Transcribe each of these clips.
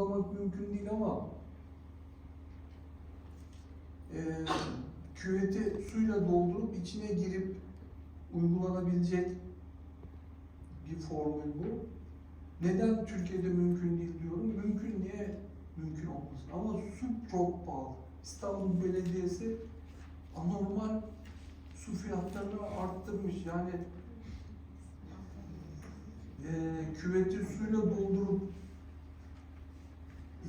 yapmak mümkün değil ama e, küveti suyla doldurup içine girip uygulanabilecek bir formül bu. Neden Türkiye'de mümkün değil diyorum. Mümkün niye mümkün olmasın. Ama su çok pahalı. İstanbul Belediyesi anormal su fiyatlarını arttırmış. Yani e, küveti suyla doldurup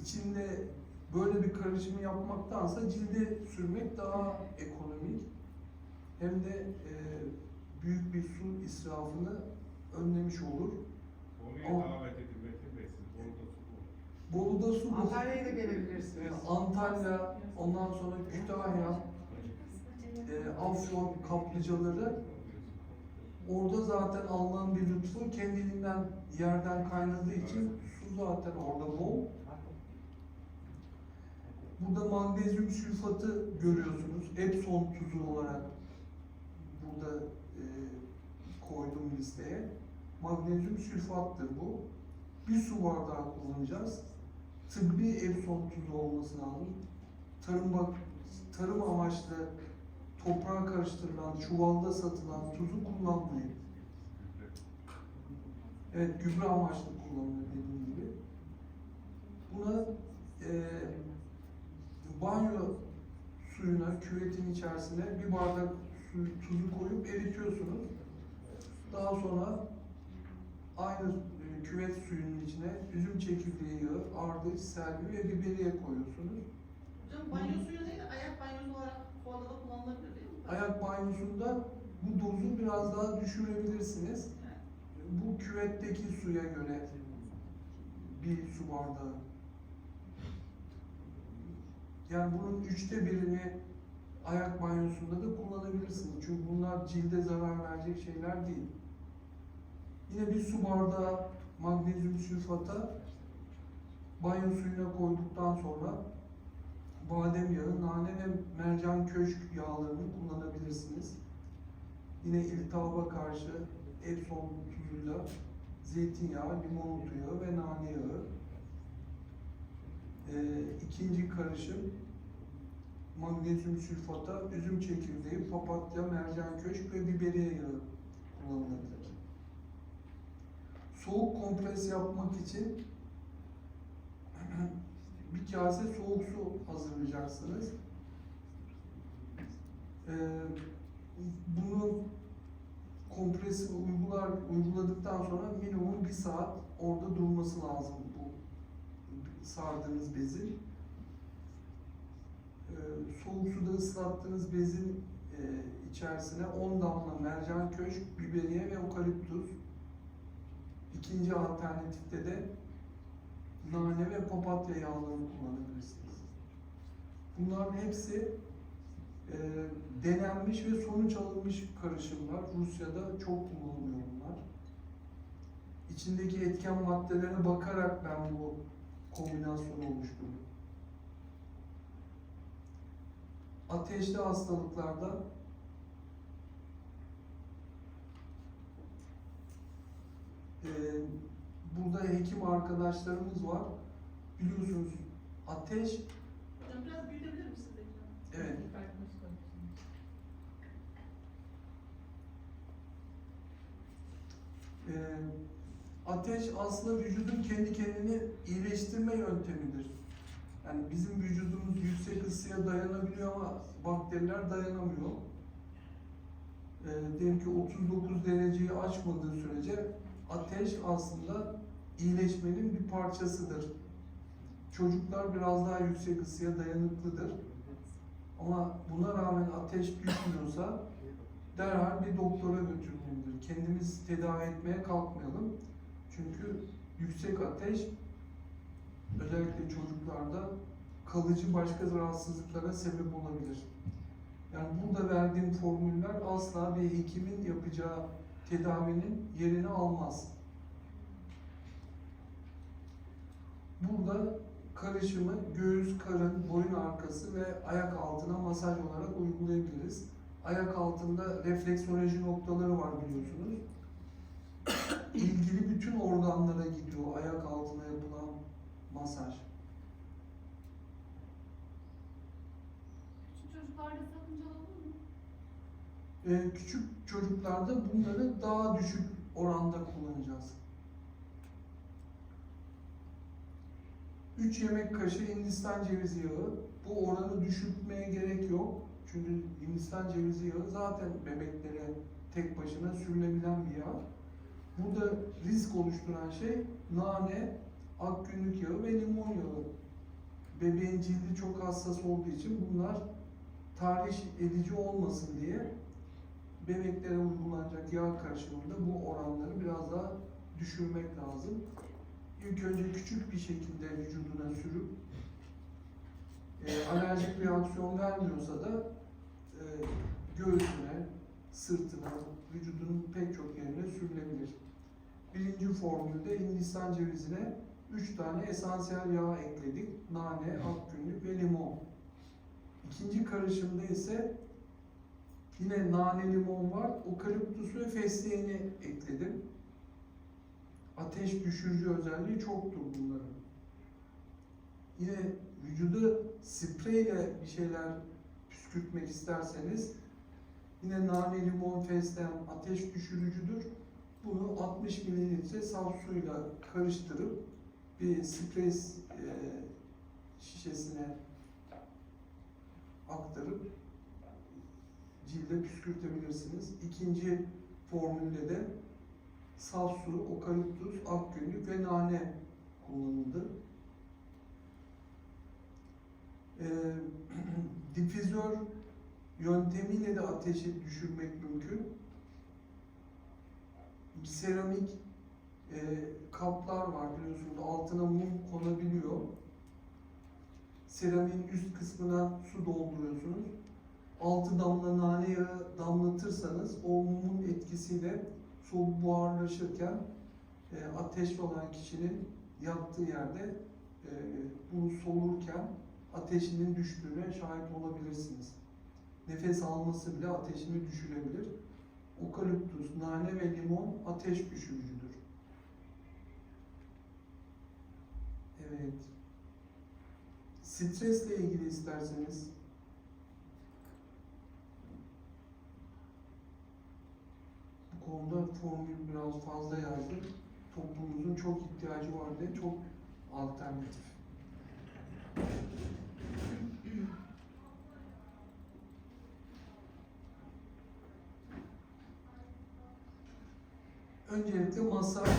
içinde böyle bir karışımı yapmaktansa cilde sürmek daha ekonomik. Hem de e, büyük bir su israfını önlemiş olur. Konuya davet edin Metin Bey siz orada su Bolu'da su Antalya'ya da gelebilirsiniz. Antalya, ondan sonra Kütahya, e, Afyon kaplıcaları orada zaten Allah'ın bir lütfu kendiliğinden yerden kaynadığı için su zaten orada bol. Burada magnezyum sülfatı görüyorsunuz. Epsom tuzu olarak burada e, koydum listeye. Magnezyum sülfattır bu. Bir su bardağı kullanacağız. Tıbbi Epsom tuzu olması lazım. Tarım bak tarım amaçlı toprağa karıştırılan, çuvalda satılan tuzu kullanmayın. Evet, gübre amaçlı kullanılır dediğim gibi. Buna e, banyo suyuna, küvetin içerisine bir bardak su, tuzu koyup eritiyorsunuz. Daha sonra aynı e, küvet suyunun içine üzüm çekirdeği yağı, ardıç, selvi ve biberiye koyuyorsunuz. Hocam banyo suyu değil de ayak banyosu olarak tuvalada da kullanılabilir değil mi? Ayak banyosunda bu dozu biraz daha düşürebilirsiniz. Bu küvetteki suya göre bir su bardağı. Yani bunun üçte birini ayak banyosunda da kullanabilirsiniz. Çünkü bunlar cilde zarar verecek şeyler değil. Yine bir su bardağı magnezyum sülfata banyo suyuna koyduktan sonra badem yağı, nane ve mercan köşk yağlarını kullanabilirsiniz. Yine iltihaba karşı Epsom tuzuyla zeytinyağı, limon yağı ve nane yağı. Ee, ikinci karışım magnezyum sülfata, üzüm çekirdeği, papatya, mercan köşk ve biberiye yağı kullanılabilir. Soğuk kompres yapmak için bir kase soğuk su hazırlayacaksınız. Ee, bunu kompresi uygular, uyguladıktan sonra minimum bir saat orada durması lazım bu sardığınız bezin. Ee, soğuk suda ıslattığınız bezin e, içerisine 10 damla mercan köşk, biberiye ve okaliptus. İkinci alternatifte de nane ve papatya yağlarını kullanabilirsiniz. Bunların hepsi e, denenmiş ve sonuç alınmış karışımlar. Rusya'da çok kullanılıyor bunlar. İçindeki etken maddelere bakarak ben bu kombinasyonu oluşturdum. Ateşli hastalıklarda e, burada hekim arkadaşlarımız var. Biliyorsunuz ateş Hocam biraz büyütebilir misiniz ekranı? evet Ee, ateş aslında vücudun kendi kendini iyileştirme yöntemidir. Yani bizim vücudumuz yüksek ısıya dayanabiliyor ama bakteriler dayanamıyor. Ee, diyelim ki 39 dereceyi aşmadığı sürece ateş aslında iyileşmenin bir parçasıdır. Çocuklar biraz daha yüksek ısıya dayanıklıdır. Ama buna rağmen ateş düşmüyorsa derhal bir doktora götürmelidir. Kendimiz tedavi etmeye kalkmayalım. Çünkü yüksek ateş özellikle çocuklarda kalıcı başka rahatsızlıklara sebep olabilir. Yani burada verdiğim formüller asla bir hekimin yapacağı tedavinin yerini almaz. Burada karışımı göğüs, karın, boyun arkası ve ayak altına masaj olarak uygulayabiliriz. Ayak altında refleksoloji noktaları var biliyorsunuz. İlgili bütün organlara gidiyor ayak altına masaj. Küçük çocuklarda sakıncalı olur mu? Ee, küçük çocuklarda bunları daha düşük oranda kullanacağız. 3 yemek kaşığı Hindistan cevizi yağı. Bu oranı düşürtmeye gerek yok. Çünkü Hindistan cevizi yağı zaten bebeklere tek başına sürülebilen bir yağ. Burada risk oluşturan şey nane, ak günlük yağı ve limon yağı. Bebeğin cildi çok hassas olduğu için bunlar tahriş edici olmasın diye bebeklere uygulanacak yağ karışımında bu oranları biraz daha düşürmek lazım. İlk önce küçük bir şekilde vücuduna sürüp e, alerjik reaksiyon vermiyorsa da e, göğsüne, sırtına, vücudunun pek çok yerine sürülebilir. Birinci formülde Hindistan cevizine 3 tane esansiyel yağ ekledik. Nane, akgünlük ve limon. İkinci karışımda ise yine nane limon var. Okaliptus ve fesleğeni ekledim. Ateş düşürücü özelliği çoktur bunların. Yine vücudu spreyle bir şeyler püskürtmek isterseniz yine nane, limon, fesleğen ateş düşürücüdür. Bunu 60 mililitre saf suyla karıştırıp bir sprey e, şişesine aktarıp cilde püskürtebilirsiniz. İkinci formülde de saf su, okaliptus, akgünlük ve nane kullanıldı. Ee, difüzör yöntemiyle de ateşi düşürmek mümkün. Seramik e, kaplar var biliyorsunuz altına mum konabiliyor. Seramiğin üst kısmına su dolduruyorsunuz. Altı damla nane yağı damlatırsanız o mumun etkisiyle su buharlaşırken e, ateşli olan kişinin yattığı yerde e, bunu solurken ateşinin düştüğüne şahit olabilirsiniz. Nefes alması bile ateşini düşürebilir. Okaliptus, nane ve limon ateş düşürücüdür. Evet. Stresle ilgili isterseniz bu konuda formül biraz fazla yazdım. Toplumumuzun çok ihtiyacı var diye çok alternatif. Öncelikle masaj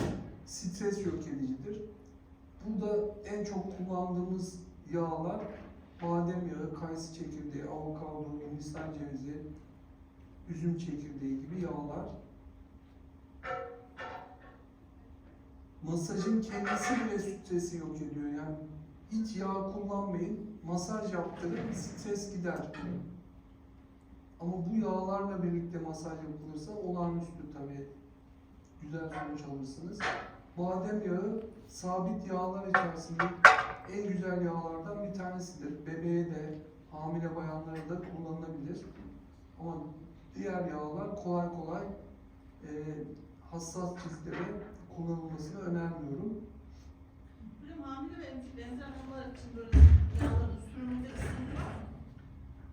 stres yok edicidir. Burada en çok kullandığımız yağlar badem yağı, kayısı çekirdeği, avokado, hindistan cevizi, üzüm çekirdeği gibi yağlar. Masajın kendisi bile stresi yok ediyor. Yani hiç yağ kullanmayın, masaj yaptırın, stres gider. Ama bu yağlarla birlikte masaj yapılırsa olağanüstü tabii güzel sonuç alırsınız. Badem yağı sabit yağlar içerisinde en güzel yağlardan bir tanesidir. Bebeğe de, hamile bayanlara da kullanılabilir. Ama diğer yağlar kolay kolay e, hassas ciltlere kullanılmasını önermiyorum. Hocam hamile ve emzik benzer konular için böyle yağların sürümünde isimli var mı?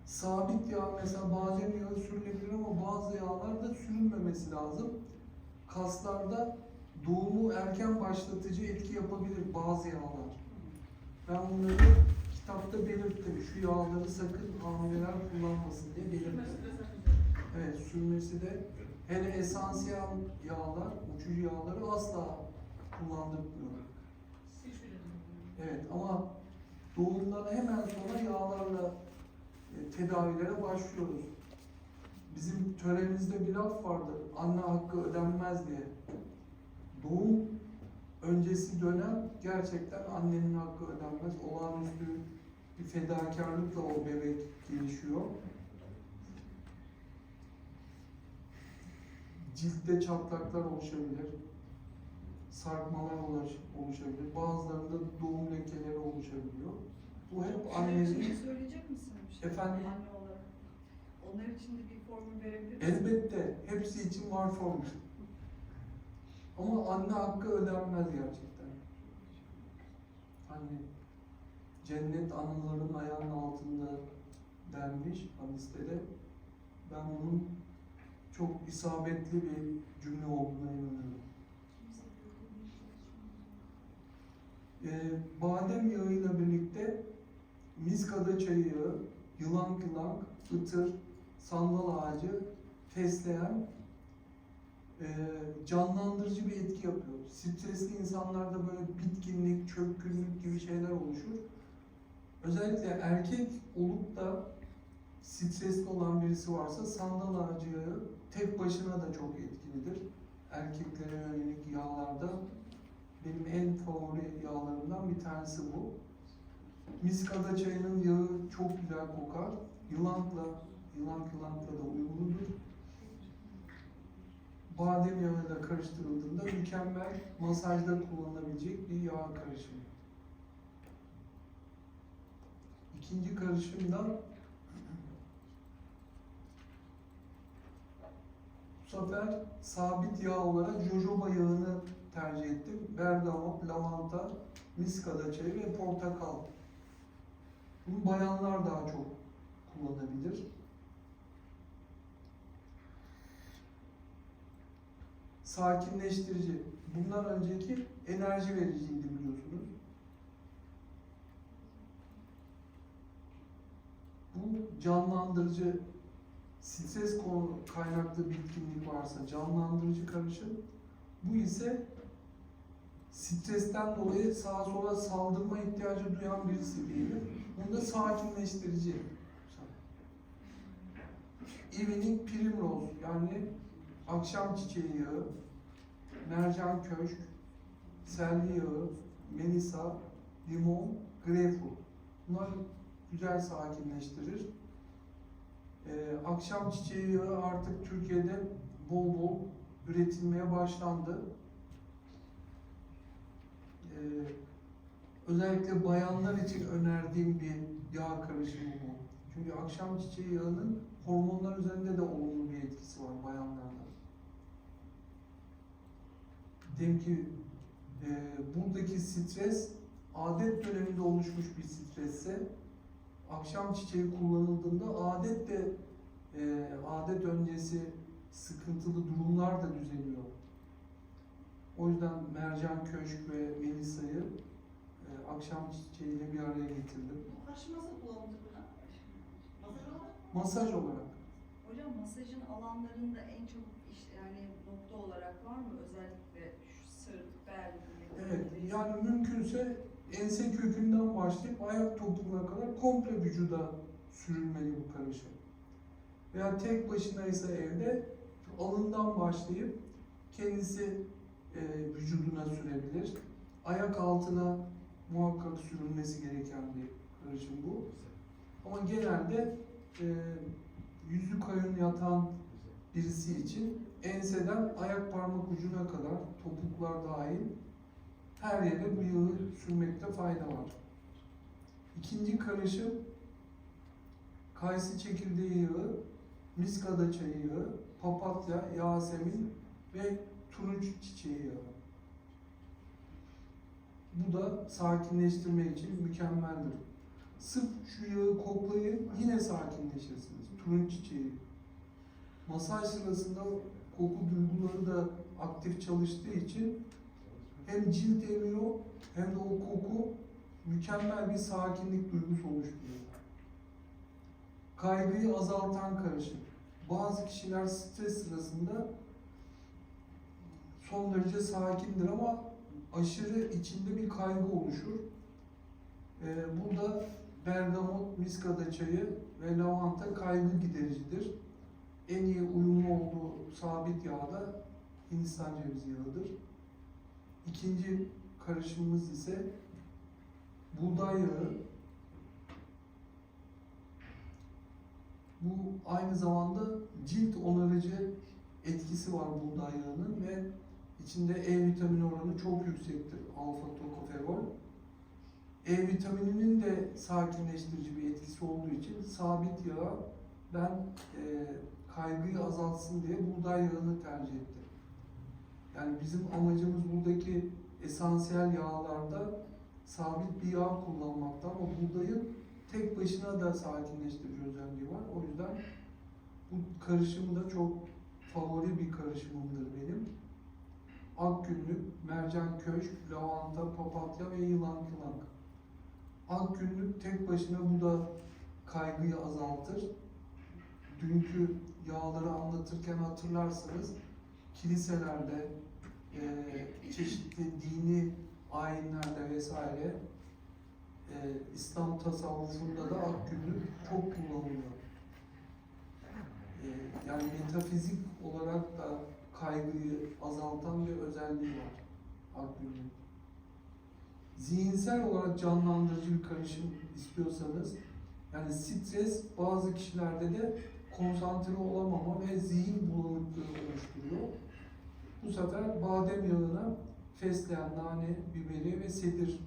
Sabit yağ mesela badem yağı sürülebilir ama bazı yağlar da sürülmemesi lazım. Kaslarda doğumu erken başlatıcı etki yapabilir bazı yağlar. Ben bunları kitapta belirttim. Şu yağları sakın hamileler kullanmasın diye belirttim. Evet, sürmesi de hele esansiyel yağlar, uçucu yağları asla kullandırmıyor. Evet ama doğumdan hemen sonra yağlarla e, tedavilere başlıyoruz. Bizim törenimizde bir laf vardı. Anne hakkı ödenmez diye. Doğum öncesi dönem gerçekten annenin hakkı ödenmez. Olağanüstü bir fedakarlıkla o bebek gelişiyor. Ciltte çatlaklar oluşabilir. Sarkmalar oluş- oluşabilir. Bazılarında doğum lekeleri oluşabiliyor. Bu hep için annenin de söyleyecek misin şey? Efendim? Anne olarak. Onlar için de bir formül verebilir misin? Elbette hepsi için var formül. Ama anne hakkı ödenmez gerçekten. Hani cennet anıların ayağının altında denmiş listede. Ben bunun çok isabetli bir cümle olduğuna inanıyorum. Ee, badem yağıyla birlikte miskada çayı yılan yılan, ıtır, sandal ağacı, fesleğen canlandırıcı bir etki yapıyor. Stresli insanlarda böyle bitkinlik, çökkünlük gibi şeyler oluşur. Özellikle erkek olup da stresli olan birisi varsa sandal ağacı tek başına da çok etkilidir. Erkeklere yönelik yağlarda benim en favori yağlarımdan bir tanesi bu. Miskada çayının yağı çok güzel kokar. Yılankla, yılan yılankla da uyumludur. Badem yağıyla karıştırıldığında mükemmel masajda kullanılabilecek bir yağ karışımı. İkinci karışımda bu sefer sabit yağ olarak jojoba yağını tercih ettim. Bergamot, lavanta, miskada çayı ve portakal. Bunu bayanlar daha çok kullanabilir. Sakinleştirici. Bundan önceki enerji vericiydi biliyorsunuz. Bu canlandırıcı, stres kaynaklı bitkinlik varsa canlandırıcı karışım. Bu ise stresten dolayı sağa sola saldırma ihtiyacı duyan birisi diyelim. Bunda sakinleştirici. Evening Primrose yani akşam çiçeği yağı, mercan köşk, selvi yağı, melisa, limon, greyfurt. Bunlar güzel sakinleştirir. Ee, akşam çiçeği yağı artık Türkiye'de bol bol üretilmeye başlandı. Ee, özellikle bayanlar için önerdiğim bir yağ karışımı bu. Çünkü akşam çiçeği yağının hormonlar üzerinde de olumlu bir etkisi var bayanlarda. Diyelim ki e, buradaki stres adet döneminde oluşmuş bir stresse akşam çiçeği kullanıldığında adet de e, adet öncesi sıkıntılı durumlar da düzeliyor. O yüzden mercan köşk ve melisayı e, akşam çiçeğiyle bir araya getirdim. Bu karşı nasıl kullanılır buna? Masaj olarak Masaj olarak. Hocam masajın alanlarında en çok iş, yani nokta olarak var mı? Özellikle sırt, bel. Evet, yani mümkünse ense kökünden başlayıp ayak topuğuna kadar komple vücuda sürülmeli bu karışım. Veya tek başına ise evde alından başlayıp kendisi e, vücuduna sürebilir. Ayak altına muhakkak sürülmesi gereken bir karışım bu. Ama genelde e, yüzü kayın yatan birisi için enseden ayak parmak ucuna kadar topuklar dahil her yere bu yağı sürmekte fayda var. İkinci karışım kayısı çekirdeği yağı, miskada çayı yağı, papatya, yasemin ve turunç çiçeği yağı. Bu da sakinleştirme için mükemmeldir. Sırf şu yağı koklayın yine sakinleşirsiniz. Turunç çiçeği. Masaj sırasında koku duyguları da aktif çalıştığı için hem cilt emiyor hem de o koku mükemmel bir sakinlik duygusu oluşturuyor. Kaygıyı azaltan karışım. Bazı kişiler stres sırasında son derece sakindir ama aşırı içinde bir kaygı oluşur. Ee, burada bergamot, miskada çayı ve lavanta kaygı gidericidir. En iyi uyumlu olduğu sabit yağ da Hindistan cevizi yağıdır. İkinci karışımımız ise buğday yağı. Bu aynı zamanda cilt onarıcı etkisi var buğday yağının ve içinde E vitamini oranı çok yüksektir. Alfa tokoferol. E vitamininin de sakinleştirici bir etkisi olduğu için sabit yağı ben e, kaygıyı azaltsın diye buğday yağını tercih ettim. Yani bizim amacımız buradaki esansiyel yağlarda sabit bir yağ kullanmakta ama buğdayın tek başına da sakinleştirici özelliği var. O yüzden bu karışım da çok favori bir karışımımdır benim. Ak günlük, mercan köşk, lavanta, papatya ve yılan kılank. Ak günlük tek başına bu da kaygıyı azaltır. Dünkü yağları anlatırken hatırlarsanız kiliselerde, e, çeşitli dini ayinlerde vesaire e, İslam tasavvufunda da ak günlük çok kullanılıyor. E, yani metafizik olarak da kaygıyı azaltan bir özelliği var ak günlük. Zihinsel olarak canlandırıcı bir karışım istiyorsanız yani stres bazı kişilerde de konsantre olamama ve zihin bulanıklığı oluşturuyor. Bu sefer badem yağına fesleğen, nane, biberi ve sedir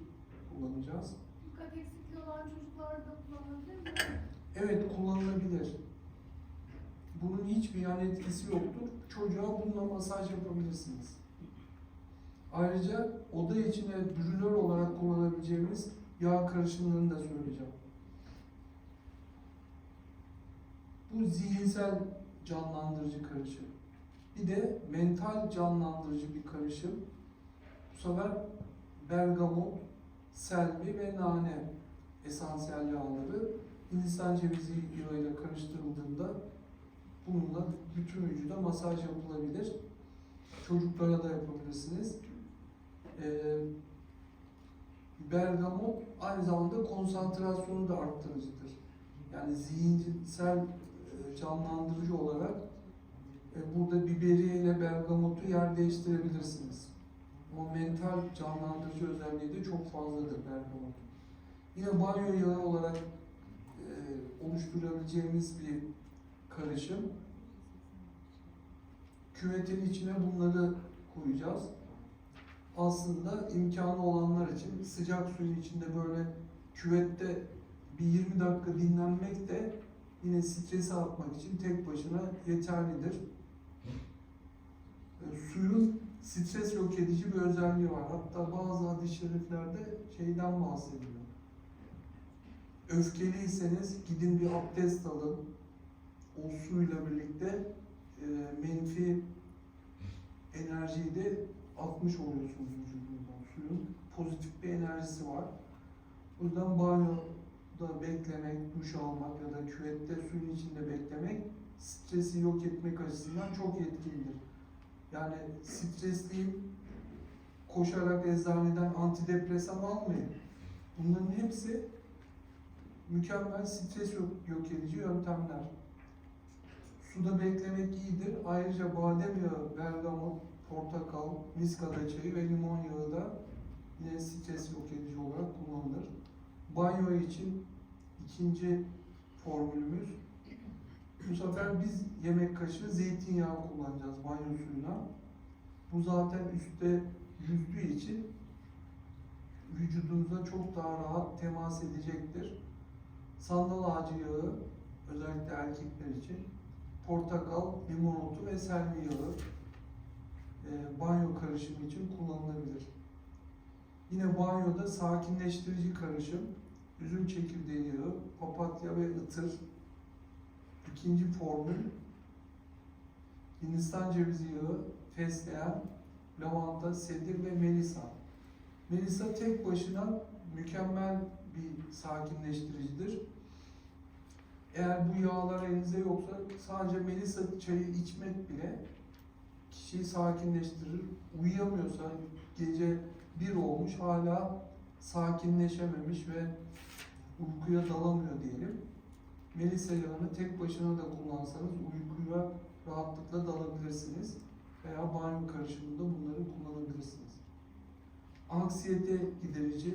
kullanacağız. Dikkat eksikliği olan çocuklarda kullanılabilir mi? Evet kullanılabilir. Bunun hiçbir yan etkisi yoktur. Çocuğa bununla masaj yapabilirsiniz. Ayrıca oda içine brülör olarak kullanabileceğimiz yağ karışımlarını da söyleyeceğim. Bu zihinsel canlandırıcı karışım. Bir de mental canlandırıcı bir karışım. Bu sefer bergamot, selvi ve nane esansiyel yağları Hindistan cevizi yağıyla karıştırıldığında bununla bütün vücuda masaj yapılabilir. Çocuklara da yapabilirsiniz. Ee, bergamot aynı zamanda konsantrasyonu da arttırıcıdır. Yani zihinsel canlandırıcı olarak e, burada biberiye ile bergamotu yer değiştirebilirsiniz. Ama mental canlandırıcı özelliği de çok fazladır bergamot. Yine banyo yağı olarak e, oluşturabileceğimiz bir karışım. Küvetin içine bunları koyacağız. Aslında imkanı olanlar için sıcak suyun içinde böyle küvette bir 20 dakika dinlenmek de yine stresi atmak için tek başına yeterlidir. E, suyun stres yok edici bir özelliği var. Hatta bazı hadis-i şeriflerde şeyden bahsediyor. Öfkeliyseniz gidin bir abdest alın. O suyla birlikte e, menfi enerjiyi de atmış oluyorsunuz vücudunuzdan. Suyun pozitif bir enerjisi var. O yüzden banyoda beklemek, duş almak ya da küvette suyun içinde beklemek stresi yok etmek açısından çok etkilidir. Yani stresliyim, koşarak eczaneden antidepresan almayın. Bunların hepsi mükemmel stres yok, yok edici yöntemler. Suda beklemek iyidir. Ayrıca badem yağı, bergamot, portakal, miskada çayı ve limon yağı da yine stres yok edici olarak kullanılır. Banyo için ikinci formülümüz bu sefer biz yemek kaşığı zeytinyağı kullanacağız banyo suyuna. Bu zaten üstte yüzdüğü için vücudunuza çok daha rahat temas edecektir. Sandal ağacı yağı özellikle erkekler için portakal, limon otu ve selvi yağı e, banyo karışımı için kullanılabilir. Yine banyoda sakinleştirici karışım, üzüm çekirdeği yağı, papatya ve ıtır. İkinci formül, Hindistan cevizi yağı, fesleğen, lavanta, sedir ve melisa. Melisa tek başına mükemmel bir sakinleştiricidir. Eğer bu yağlar elinizde yoksa sadece melisa çayı içmek bile kişiyi sakinleştirir. Uyuyamıyorsa gece bir olmuş hala sakinleşememiş ve uykuya dalamıyor diyelim. Melisa yağını tek başına da kullansanız uykuya rahatlıkla dalabilirsiniz. Veya banyo karışımında bunları kullanabilirsiniz. Anksiyete giderici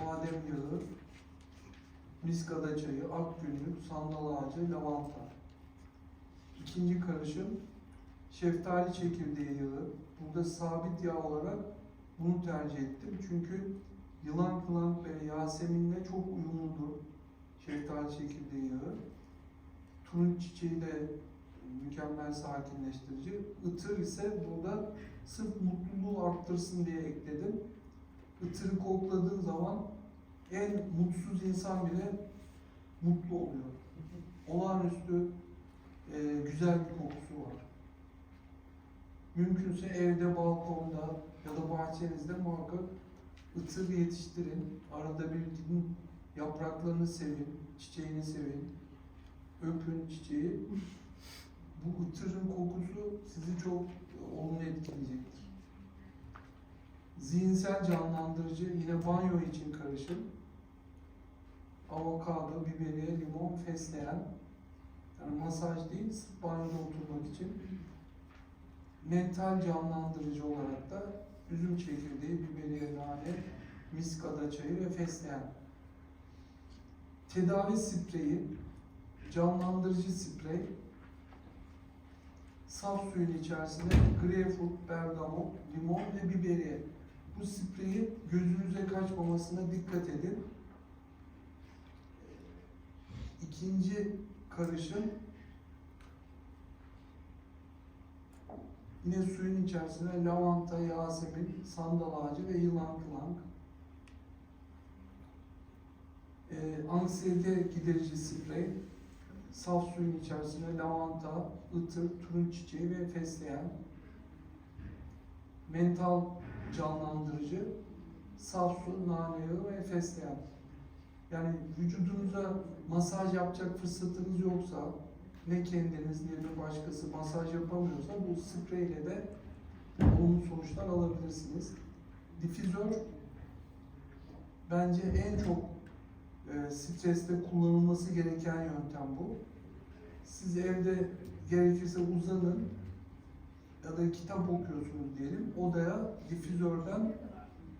badem yağı, miskada çayı, ak günlük, sandal ağacı, lavanta. İkinci karışım şeftali çekirdeği yağı. Burada sabit yağ olarak bunu tercih ettim. Çünkü yılan kılan ve yaseminle çok uyumludur şeftali çekirdeği yağı. Turunç çiçeği de mükemmel sakinleştirici. Itır ise burada sırf mutluluğu arttırsın diye ekledim. Itırı kokladığın zaman en mutsuz insan bile mutlu oluyor. Olağanüstü e, güzel bir kokusu var. Mümkünse evde, balkonda ya da bahçenizde muhakkak ıtır yetiştirin. Arada bir gidin yapraklarını sevin, çiçeğini sevin. Öpün çiçeği. Bu ıtırın kokusu sizi çok olumlu etkileyecektir. Zihinsel canlandırıcı yine banyo için karışım. Avokado, biberiye, limon, fesleğen. Yani masaj değil, sırf banyoda oturmak için. Mental canlandırıcı olarak da üzüm çekirdeği, biberiye, nane, miskada çayı ve fesleğen. Tedavi spreyi, canlandırıcı sprey, saf suyun içerisine greyfurt, bergamot, limon ve biberiye. Bu spreyi gözünüze kaçmamasına dikkat edin. İkinci karışım yine suyun içerisine lavanta, yasemin, sandal ağacı ve yılan kılank. Ee, anksiyete giderici sprey, saf suyun içerisine lavanta, ıtır, turunç çiçeği ve fesleğen. Mental canlandırıcı, saf su, nane yağı ve fesleğen. Yani vücudunuza masaj yapacak fırsatınız yoksa, ne kendiniz ne de başkası masaj yapamıyorsa bu spreyle de olumlu sonuçlar alabilirsiniz. Difüzör bence en çok e, streste kullanılması gereken yöntem bu. Siz evde gerekirse uzanın ya da kitap okuyorsunuz diyelim. Odaya difüzörden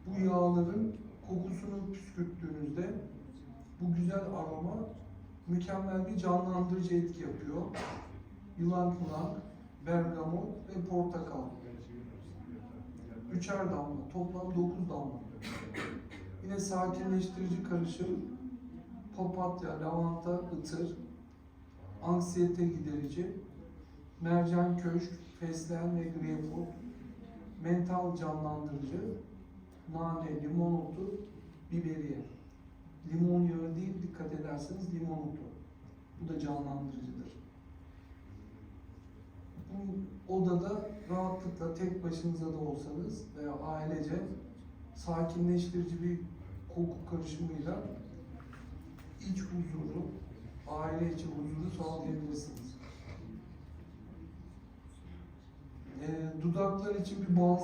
bu yağların kokusunu püskürttüğünüzde bu güzel aroma mükemmel bir canlandırıcı etki yapıyor. Yılan kulak, bergamot ve portakal. Üçer damla, toplam dokuz damla. Yine sakinleştirici karışım, papatya, lavanta, ıtır, anksiyete giderici, mercan köşk, fesleğen ve greyfurt, mental canlandırıcı, nane, limon otu, biberiye. Limon yağı değil, dikkat ederseniz limon otu. Bu da canlandırıcıdır. Bu odada rahatlıkla tek başınıza da olsanız veya ailece sakinleştirici bir koku karışımıyla iç huzuru, aile içi huzuru sağlayabilirsiniz. Ee, dudaklar için bir balsam